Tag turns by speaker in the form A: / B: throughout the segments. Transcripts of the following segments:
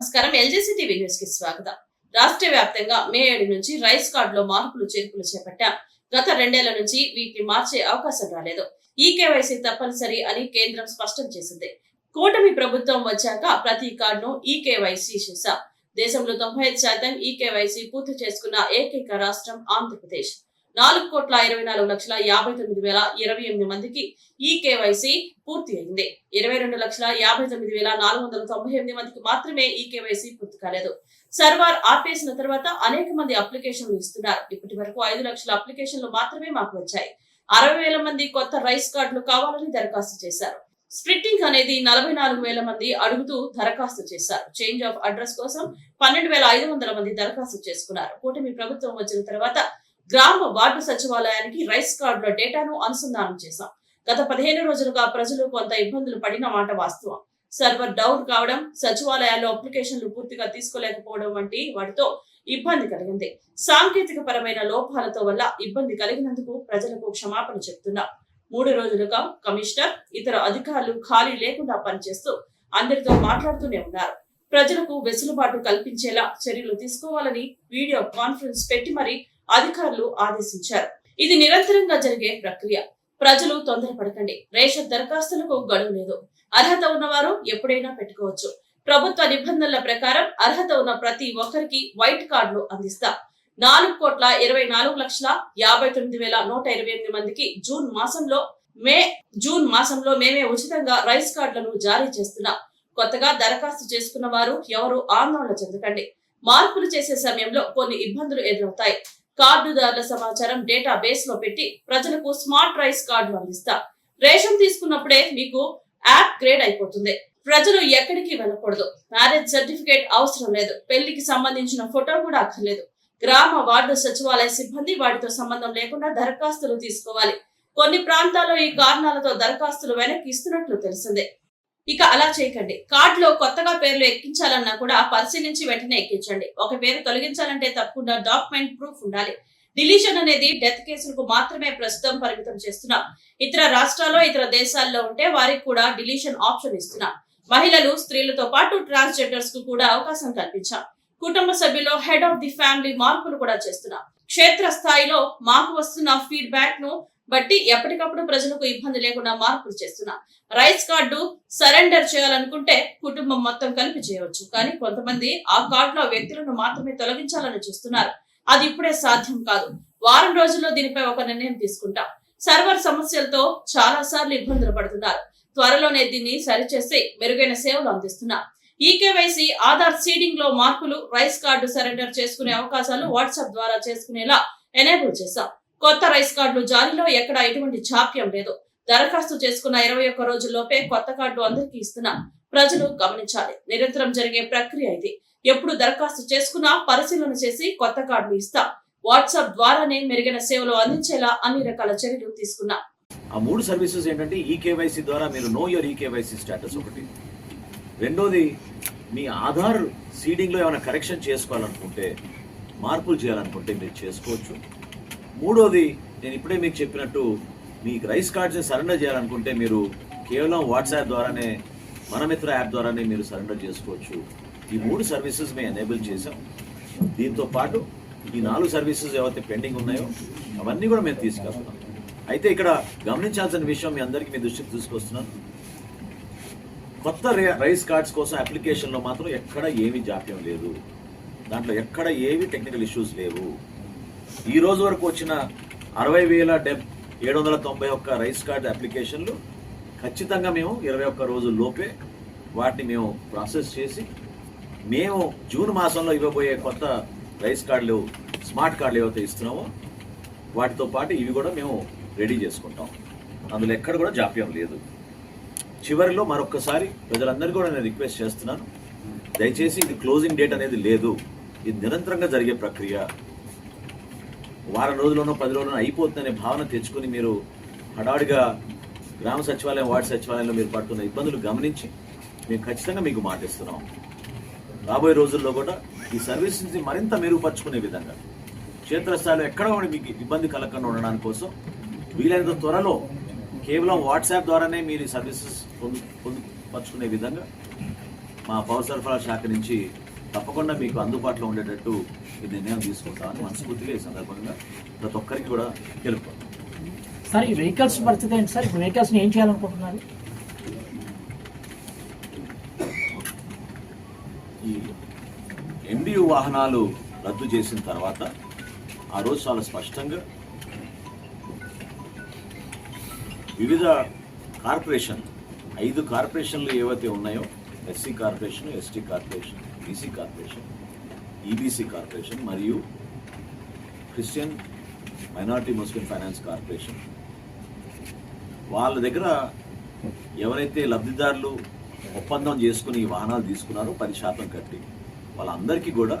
A: నమస్కారం. LGC TV న్యూస్కి స్వాగతం. రాష్ట్ర వ్యాప్తంగా మే ఏడు నుంచి రైస్ కార్డులో మార్పులు చేర్పులు చేపట్టాం. గత రెండేళ్ళ నుంచి వీటిని మార్చే అవకాశం రాలేదు. ఈ కేవైసీ తప్పనిసరి అని కేంద్రం స్పష్టం చేసింది. కూటమి ప్రభుత్వం వచ్చాక ప్రతి కార్డును ఈ కేవైసీ చేశాం. దేశంలో తొంభై ఐదు శాతం ఈ కేవైసీ పూర్తి చేసుకున్న ఏకైక రాష్ట్రం ఆంధ్రప్రదేశ్. నాలుగు కోట్ల ఇరవై నాలుగు లక్షల యాభై తొమ్మిది వేల ఇరవై ఎనిమిది మందికి ఈ కేవైసీ పూర్తి అయింది. ఇరవై రెండు లక్షల యాభై తొమ్మిది వేల నాలుగు వందల తొంభై ఎనిమిది మందికి మాత్రమే ఈ కేవైసీ పూర్తి కాలేదు. సర్వర్ ఆపేసిన తర్వాత అనేక మంది అప్లికేషన్లు ఇస్తున్నారు. ఇప్పటి వరకు ఐదు లక్షల అప్లికేషన్లు మాత్రమే మాకు వచ్చాయి. అరవై వేల మంది కొత్త రైస్ కార్డులు కావాలని దరఖాస్తు చేశారు. స్ప్లిట్టింగ్ అనేది నలభై నాలుగు వేల మంది అడుగుతూ దరఖాస్తు చేశారు. చేంజ్ ఆఫ్ అడ్రస్ కోసం పన్నెండు వేల ఐదు వందల మంది దరఖాస్తు చేసుకున్నారు. కూటమి ప్రభుత్వం వచ్చిన తర్వాత గ్రామ వార్డు సచివాలయానికి రైస్ కార్డుల డేటాను అనుసంధానం చేశాం. గత పదిహేను రోజులుగా ప్రజలు కొంత ఇబ్బందులు పడిన మాట వాస్తవం. సర్వర్ డౌన్ కావడం సచివాలయాల్లో అప్లికేషన్లు పూర్తిగా తీసుకోలేకపోవడం వంటి వాటితో ఇబ్బంది కలిగింది. సాంకేతిక పరమైన లోపాలతో వల్ల ఇబ్బంది కలిగినందుకు ప్రజలకు క్షమాపణ చెప్తున్నా. మూడు రోజులుగా కమిషనర్ ఇతర అధికారులు ఖాళీ లేకుండా పనిచేస్తూ అందరితో మాట్లాడుతూనే ఉన్నారు. ప్రజలకు వెసులుబాటు కల్పించేలా చర్యలు తీసుకోవాలని వీడియో కాన్ఫరెన్స్ పెట్టి మరి అధికారులు ఆదేశించారు. ఇది నిరంతరంగా జరిగే ప్రక్రియ. ప్రజలు తొందరపడకండి. రేషన్ దరఖాస్తులకు గడువు లేదు. అర్హత ఉన్నవారు ఎప్పుడైనా పెట్టుకోవచ్చు. ప్రభుత్వ నిబంధనల ప్రకారం అర్హత ఉన్న ప్రతి ఒక్కరికి వైట్ కార్డులు అందిస్తా. నాలుగు కోట్ల ఇరవై నాలుగు లక్షల యాభై తొమ్మిది వేల నూట ఇరవై ఎనిమిది మందికి జూన్ మాసంలో మే జూన్ మాసంలో మేమే ఉచితంగా రైస్ కార్డులను జారీ చేస్తున్నాం. కొత్తగా దరఖాస్తు చేసుకున్న వారు ఎవరు ఆందోళన చెందకండి. మార్పులు చేసే సమయంలో కొన్ని ఇబ్బందులు ఎదురవుతాయి. కార్డుదారుల సమాచారం డేటా బేస్లో పెట్టి ప్రజలకు స్మార్ట్ రైస్ కార్డులు అందిస్తా. రేషన్ తీసుకున్నప్పుడే మీకు యాప్ గ్రేడ్ అయిపోతుంది. ప్రజలు ఎక్కడికి వెళ్ళకూడదు. మ్యారేజ్ సర్టిఫికేట్ అవసరం లేదు. పెళ్ళికి సంబంధించిన ఫోటో కూడా అక్కర్లేదు. గ్రామ వార్డు సచివాలయ సిబ్బంది వాటితో సంబంధం లేకుండా దరఖాస్తులు తీసుకోవాలి. కొన్ని ప్రాంతాల్లో ఈ కారణాలతో దరఖాస్తులు వెనక్కి ఇస్తున్నట్లు తెలిసిందే. ఇక అలా చేయకండి. కార్డులో కొత్తగా పేర్లు ఎక్కించాలన్నా కూడా పరిశీలించి వెంటనే ఎక్కించండి. ఒక పేరు తొలగించాలంటే తప్పకుండా డాక్యుమెంట్ ప్రూఫ్ ఉండాలి. డిలీషన్ అనేది డెత్ కేసులకు మాత్రమే ప్రస్తుతం పరిమితం చేస్తున్నాం. ఇతర రాష్ట్రాల్లో ఇతర దేశాల్లో ఉంటే వారికి కూడా డిలీషన్ ఆప్షన్ ఇస్తున్నాం. మహిళలు స్త్రీలతో పాటు ట్రాన్స్జెండర్స్కు కూడా అవకాశం కల్పించాం. కుటుంబ సభ్యుల్లో హెడ్ ఆఫ్ ది ఫ్యామిలీ మార్పులు కూడా చేస్తున్నాం. క్షేత్ర స్థాయిలో మాకు వస్తున్న ఫీడ్బ్యాక్ను బట్టి ఎప్పటికప్పుడు ప్రజలకు ఇబ్బంది లేకుండా మార్పులు చేస్తున్నాం. రైస్ కార్డు సరెండర్ చేయాలనుకుంటే కుటుంబం మొత్తం కలిపి చేయవచ్చు. కానీ కొంతమంది ఆ కార్డులో వ్యక్తులను మాత్రమే తొలగించాలని చూస్తున్నారు. అది ఇప్పుడే సాధ్యం కాదు. వారం రోజుల్లో దీనిపై ఒక నిర్ణయం తీసుకుంటాం. సర్వర్ సమస్యలతో చాలా సార్లు ఇబ్బందులు పడుతున్నారు. త్వరలోనే దీన్ని సరిచేసి మెరుగైన సేవలు అందిస్తున్నాం. ఈ కేవైసీ ఆధార్ సీడింగ్లో మార్పులు రైస్ కార్డు సరెండర్ చేసుకునే అవకాశాలు వాట్సాప్ ద్వారా చేసుకునేలా ఎనేబుల్ చేశాం. కొత్త రైస్ కార్డులు జారీలో ఎక్కడ ఎటువంటి జాప్యం లేదు. దరఖాస్తు చేసుకున్న ఇరవై ఒక్క రోజుల్లోపే కొత్త కార్డు అందరికీ ఇస్తున్నాం. ప్రజలు గమనించాలి. నిరంతరం జరిగే ప్రక్రియ ఇది. ఎప్పుడు దరఖాస్తు చేసుకున్నా పరిశీలన చేసి కొత్త కార్డులు ఇస్తాం. వాట్సాప్ ద్వారానే మెరుగైన సేవలు అందించేలా అన్ని రకాల చర్యలు తీసుకున్నాం.
B: ఆ మూడు సర్వీసెస్ ఏంటంటే ఈ కేవైసీ ద్వారా మీరు know your e KYC status ఒకటి. రెండోది మీ ఆధార్ సీడింగ్లో ఏమైనా కరెక్షన్ చేసుకోవాలనుకుంటే మార్పులు చేయాలనుకుంటే మీరు చేసుకోవచ్చు. మూడోది నేను ఇప్పుడే మీకు చెప్పినట్టు మీకు రైస్ కార్డ్స్ని సరెండర్ చేయాలనుకుంటే మీరు కేవలం వాట్సాప్ ద్వారానే మనమిత్ర యాప్ ద్వారానే మీరు సరెండర్ చేసుకోవచ్చు. ఈ మూడు సర్వీసెస్ మేము ఎనేబుల్ చేసాం దీంతో పాటు ఈ నాలుగు సర్వీసెస్ ఏవైతే పెండింగ్ ఉన్నాయో అవన్నీ కూడా మేము తీసుకెళ్తున్నాం. అయితే ఇక్కడ గమనించాల్సిన విషయం మీ అందరికీ మీ దృష్టికి తీసుకొస్తున్నాను. కొత్త రే- రైస్ కార్డ్స్ కోసం అప్లికేషన్లో మాత్రం ఎక్కడ ఏమీ జాప్యం లేదు. దాంట్లో ఎక్కడ ఏవి టెక్నికల్ ఇష్యూస్ లేవు. ఈ రోజు వరకు వచ్చిన అరవై వేల డెబ్ ఏడు వందల తొంభై ఒక్క రైస్ కార్డ్ అప్లికేషన్లు ఖచ్చితంగా మేము ఇరవై ఒక్క రోజుల్లోపే వాటిని మేము ప్రాసెస్ చేసి మేము జూన్ మాసంలో ఇవ్వబోయే కొత్త రైస్ కార్డులు స్మార్ట్ కార్డులు ఏవైతే ఇస్తున్నామో వాటితో పాటు ఇవి కూడా మేము రెడీ చేసుకుంటాం. అందులో ఎక్కడ కూడా జాప్యం లేదు. చివరిలో మరొక్కసారి ప్రజలందరికీ కూడా నేను రిక్వెస్ట్ చేస్తున్నాను. దయచేసి ఇది క్లోజింగ్ డేట్ అనేది లేదు. ఇది నిరంతరంగా జరిగే ప్రక్రియ. వారం రోజుల్లోనో పది రోజుల్లోనో అయిపోతుందనే భావన తెచ్చుకొని మీరు హడావుడిగా గ్రామ సచివాలయం వార్డు సచివాలయంలో మీరు పడుతున్న ఇబ్బందులు గమనించి మేము ఖచ్చితంగా మీకు మాటిస్తున్నాం. రాబోయే రోజుల్లో కూడా ఈ సర్వీసెస్ని మరింత మెరుగుపరుచుకునే విధంగా క్షేత్రస్థాయిలో ఎక్కడ మీకు ఇబ్బంది కలగకుండా ఉండడానికి కోసం వీలైనంత త్వరలో కేవలం వాట్సాప్ ద్వారానే మీరు ఈ సర్వీసెస్ పొందు పొందుపరుచుకునే విధంగా మా పౌర సరఫరా శాఖ నుంచి తప్పకుండా మీకు అందుబాటులో ఉండేటట్టు ఈ నిర్ణయం తీసుకుంటామని మనస్ఫూర్తిగా ఈ సందర్భంగా ప్రతి ఒక్కరికి కూడా తెలుపుతాం
C: సార్ ఈ వెహికల్స్ పరిస్థితి ఏంటి సార్? ఇప్పుడు వెహికల్స్ ఏం చేయాలనుకుంటున్నారు?
B: ఈ ఎండియు వాహనాలు రద్దు చేసిన తర్వాత ఆ రోజు చాలా స్పష్టంగా వివిధ కార్పొరేషన్ ఐదు కార్పొరేషన్లు ఏవైతే ఉన్నాయో SC corporation ST corporation BC corporation EBC corporation మరియు Christian minority Muslim finance corporation వాళ్ళ దగ్గర ఎవరైతే లబ్ధిదారులు ఒప్పందం చేసుకుని వాహనాలు తీసుకున్నారో పది శాతం కట్టి వాళ్ళందరికీ కూడా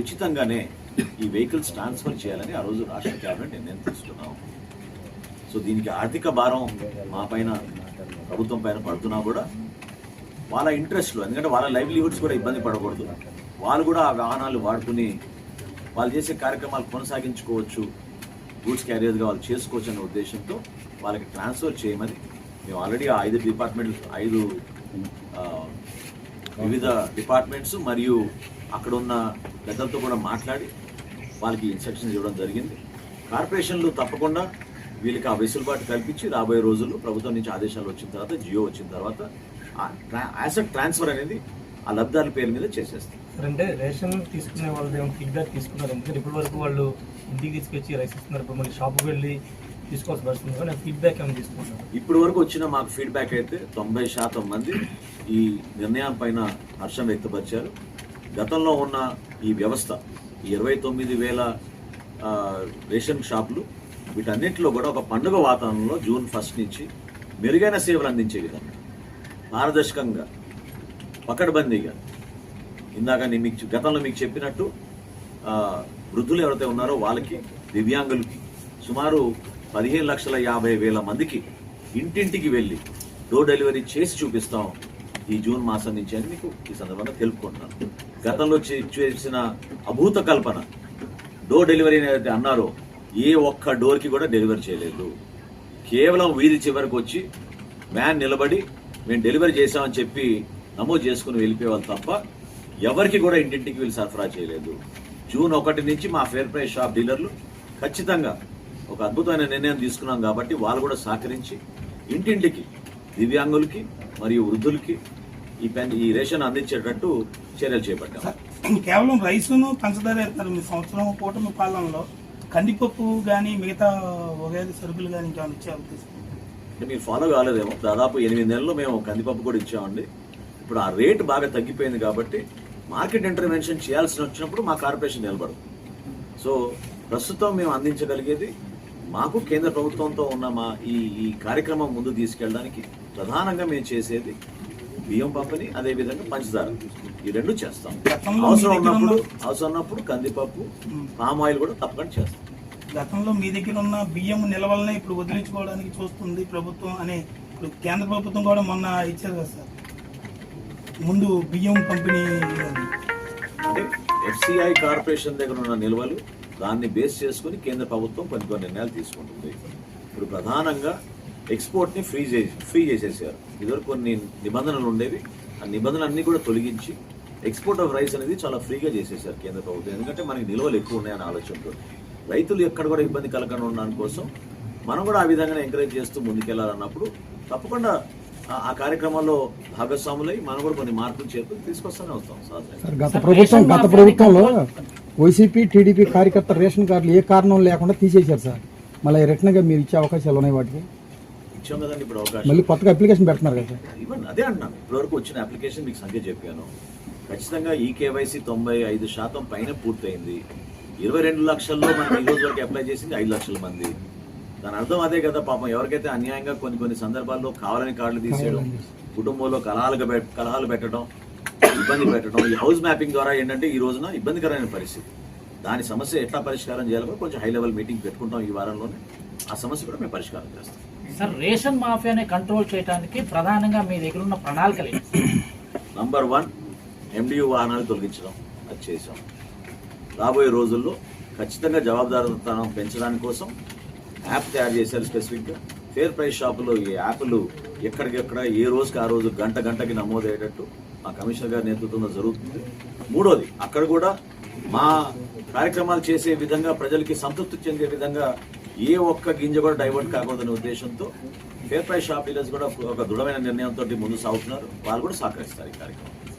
B: ఉచితంగానే ఈ వెహికల్స్ ట్రాన్స్ఫర్ చేయాలని ఆ రోజు రాష్ట్ర క్యాబినెట్ నిర్ణయం తీసుకున్నాం. సో దీనికి ఆర్థిక భారం మా పైన ప్రభుత్వం పైన పడుతున్నా కూడా వాళ్ళ ఇంట్రెస్ట్లు ఎందుకంటే వాళ్ళ లైవ్లీహుడ్స్ కూడా ఇబ్బంది పడకూడదు. వాళ్ళు కూడా ఆ వాహనాలు వాడుకుని వాళ్ళు చేసే కార్యక్రమాలు కొనసాగించుకోవచ్చు. గూడ్స్ క్యారియర్గా వాళ్ళు చేసుకోవచ్చు అనే ఉద్దేశంతో వాళ్ళకి ట్రాన్స్ఫర్ చేయమని మేము ఆల్రెడీ ఆ ఐదు డిపార్ట్మెంట్ ఐదు వివిధ డిపార్ట్మెంట్స్ మరియు అక్కడ ఉన్న పెద్దలతో కూడా మాట్లాడి వాళ్ళకి ఇన్స్ట్రక్షన్స్ ఇవ్వడం జరిగింది. కార్పొరేషన్లు తప్పకుండా వీళ్ళకి ఆ వెసులుబాటు కల్పించి రాబోయే రోజుల్లో ప్రభుత్వం నుంచి ఆదేశాలు వచ్చిన తర్వాత జియో వచ్చిన తర్వాత యాసెట్ ట్రాన్స్ఫర్ అనేది ఆ లబ్ధాల పేరు మీద చేసేస్తాం
D: సార్ అంటే రేషన్ తీసుకునే వాళ్ళు ఏమైనా ఫీడ్బ్యాక్ తీసుకున్నారు? ఎందుకంటే ఇప్పటి వరకు వాళ్ళు ఇంటికి తీసుకొచ్చి రైస్ ఇస్తున్నారు. ఇప్పుడు మళ్ళీ షాప్కి వెళ్ళి తీసుకోవాల్సి వస్తుంది కానీ ఫీడ్బ్యాక్ ఏమైనా తీసుకుంటున్నారు
B: ఇప్పటి వరకు వచ్చిన మాకు ఫీడ్బ్యాక్ అయితే తొంభై శాతం మంది ఈ నిర్ణయం పైన హర్షం వ్యక్తపరిచారు. గతంలో ఉన్న ఈ వ్యవస్థ ఇరవై తొమ్మిది వేల రేషన్ షాపులు వీటన్నిటిలో కూడా ఒక పండుగ వాతావరణంలో జూన్ ఫస్ట్ నుంచి మెరుగైన సేవలు అందించే విధంగా పారదర్శకంగా పకడ్బందీగా. ఇందాక నేను మీకు గతంలో మీకు చెప్పినట్టు వృద్ధులు ఎవరైతే ఉన్నారో వాళ్ళకి దివ్యాంగులకి సుమారు పదిహేను లక్షల యాభై వేల మందికి ఇంటింటికి వెళ్ళి డోర్ డెలివరీ చేసి చూపిస్తాం ఈ జూన్ మాసం నుంచి అని మీకు ఈ సందర్భంగా తెలుపుకుంటున్నాను. గతంలో చే- చేసిన అభూత కల్పన డోర్ డెలివరీ ఏదైతే అన్నారో ఏ ఒక్క డోర్కి కూడా డెలివరీ చేయలేదు. కేవలం వీధి చివరికి వచ్చి వ్యాన్ నిలబడి మేము డెలివరీ చేసామని చెప్పి నమోదు చేసుకుని వెళ్ళిపోయేవాళ్ళు తప్ప ఎవరికి కూడా ఇంటింటికి వీళ్ళు సరఫరా చేయలేదు. జూన్ ఒకటి నుంచి మా ఫేర్ ప్రైస్ షాప్ డీలర్లు ఖచ్చితంగా ఒక అద్భుతమైన నిర్ణయం తీసుకున్నాం కాబట్టి వాళ్ళు కూడా సహకరించి ఇంటింటికి దివ్యాంగులకి మరియు వృద్ధులకి ఈ పెన్ ఈ రేషన్ అందించేటట్టు చర్యలు చేపట్టాం.
E: కేవలం రైసును పంచదార వేస్తారు. మీ సంవత్సరం కూటమి పాలనలో కందిపప్పు కానీ మిగతా వగైరు సరుకులు కానీ ఇంకా ఇచ్చే
B: అంటే మీరు ఫాలో కాలేదేమో. దాదాపు ఎనిమిది నెలల్లో మేము కందిపప్పు కూడా ఇచ్చామండి. ఇప్పుడు ఆ రేటు బాగా తగ్గిపోయింది కాబట్టి మార్కెట్ ఇంటర్వెన్షన్ చేయాల్సి వచ్చినప్పుడు మా కార్పొరేషన్ నిలబడదు. సో ప్రస్తుతం మేము అందించగలిగేది మాకు కేంద్ర ప్రభుత్వంతో ఉన్న మా ఈ ఈ కార్యక్రమం ముందు తీసుకెళ్ళడానికి ప్రధానంగా మేము చేసేది బియ్యం పంపిణీ అదేవిధంగా పంచదార. ఈ రెండు చేస్తాం. అవసరం ఉన్నప్పుడు
E: ఉన్న-
B: అవసరం ఉన్నప్పుడు కందిపప్పు. పామ్ ఆయిల్ కూడా తప్పకుండా చేస్తాం.
E: గతంలో మీ దగ్గర ఉన్న బియ్యం నిల్వలనే ఇప్పుడు వదిలించుకోవడానికి చూస్తుంది ప్రభుత్వం అనే ఇప్పుడు కేంద్ర ప్రభుత్వం కూడా మొన్న ఇచ్చారు కదా సార్. ముందు బియ్యం పంపిణీ
B: అంటే ఎఫ్సిఐ కార్పొరేషన్ దగ్గర ఉన్న నిల్వలు దాన్ని బేస్ చేసుకుని కేంద్ర ప్రభుత్వం కొన్ని కొన్ని నిర్ణయాలు తీసుకుంటుంది. ఇప్పుడు ప్రధానంగా ఎక్స్పోర్ట్ని ఫ్రీ చేసి ఫ్రీ చేసేసారు. ఇదివరకు కొన్ని నిబంధనలు ఉండేవి. ఆ నిబంధనలు అన్నీ కూడా తొలగించి ఎక్స్పోర్ట్ ఆఫ్ రైస్ అనేది చాలా ఫ్రీగా చేసేసారు కేంద్ర ప్రభుత్వం. ఎందుకంటే మనకి నిల్వలు ఎక్కువ ఉన్నాయని ఆలోచనతో. రైతులు ఎక్కడ కూడా ఇబ్బంది కలగకుండా ఉండడానికి కోసం మనం కూడా ఆ విధంగా ఎంకరేజ్ చేస్తూ ముందుకెళ్ళాలన్నప్పుడు తప్పకుండా ఆ- కార్యక్రమాల్లో భాగస్వాములై మనం కూడా కొన్ని మార్పులు చేర్పులు తీసుకొస్తూనే వస్తాం
F: సార్. గత ప్రభుత్వం గత ప్రభుత్వంలో వైసీపీ టీడీపీ కార్యకర్త రేషన్ కార్డులు ఏ కారణం లేకుండా తీసేశారు సార్. మళ్ళీ రిటర్న్గా మీరు ఇచ్చే అవకాశాలు ఉన్నాయి వాటికి?
B: ఇచ్చాం కదండి ఇప్పుడు అవకాశం.
F: మళ్ళీ కొత్తగా అప్లికేషన్ పెడుతున్నారు కదా
B: అదే అంటున్నాను. ఇప్పటివరకు వచ్చిన అప్లికేషన్ మీకు సంఖ్య చెప్పాను. ఖచ్చితంగా ఈ కేవైసీ తొంభై ఐదు శాతం పైన పూర్తయింది. ఇరవై రెండు లక్షల్లో మనకి ఈ రోజు వరకు అప్లై చేసింది ఐదు లక్షల మంది. దాని అర్థం అదే కదా పాపం ఎవరికైతే అన్యాయంగా కొన్ని కొన్ని సందర్భాల్లో కావాలని కార్డులు తీసేయడం కుటుంబంలో కలహాలు కలహాలు పెట్టడం ఇబ్బంది పెట్టడం ఈ హౌస్ మ్యాపింగ్ ద్వారా ఏంటంటే ఈ రోజున ఇబ్బందికరమైన పరిస్థితి. దాని సమస్య ఎట్లా పరిష్కారం చేయాలో కొంచెం హై లెవెల్ మీటింగ్ పెట్టుకుంటాం ఈ వారంలోనే. ఆ సమస్య కూడా మేము పరిష్కారం చేస్తాం.
C: సార్ రేషన్ మాఫియాని కంట్రోల్ చేయడానికి ప్రధానంగా మీ దగ్గర ఉన్న ప్రణాళికలు?
B: నంబర్ వన్ ఎండియు వాహనాలు తొలగించడం అది చేసాం రాబోయే రోజుల్లో ఖచ్చితంగా జవాబుదారుతనం పెంచడానికి కోసం యాప్ తయారు చేశారు స్పెసిఫిక్గా. ఫేర్ ప్రైస్ షాపులో ఈ యాప్లు ఎక్కడికెక్కడ ఏ రోజుకి ఆ రోజు గంట గంటకి నమోదయ్యేటట్టు మా కమిషనర్ గారి నేతృత్వంలో జరుగుతుంది. మూడోది అక్కడ కూడా మా కార్యక్రమాలు చేసే విధంగా ప్రజలకి సంతృప్తి చెందే విధంగా ఏ ఒక్క గింజ కూడా డైవర్ట్ కాకూడదనే ఉద్దేశంతో ఫేర్ ప్రైస్ షాప్ డీలర్స్ కూడా ఒక దృఢమైన నిర్ణయంతో ముందు సాగుతున్నారు. వాళ్ళు కూడా సహకరిస్తారు ఈ కార్యక్రమం.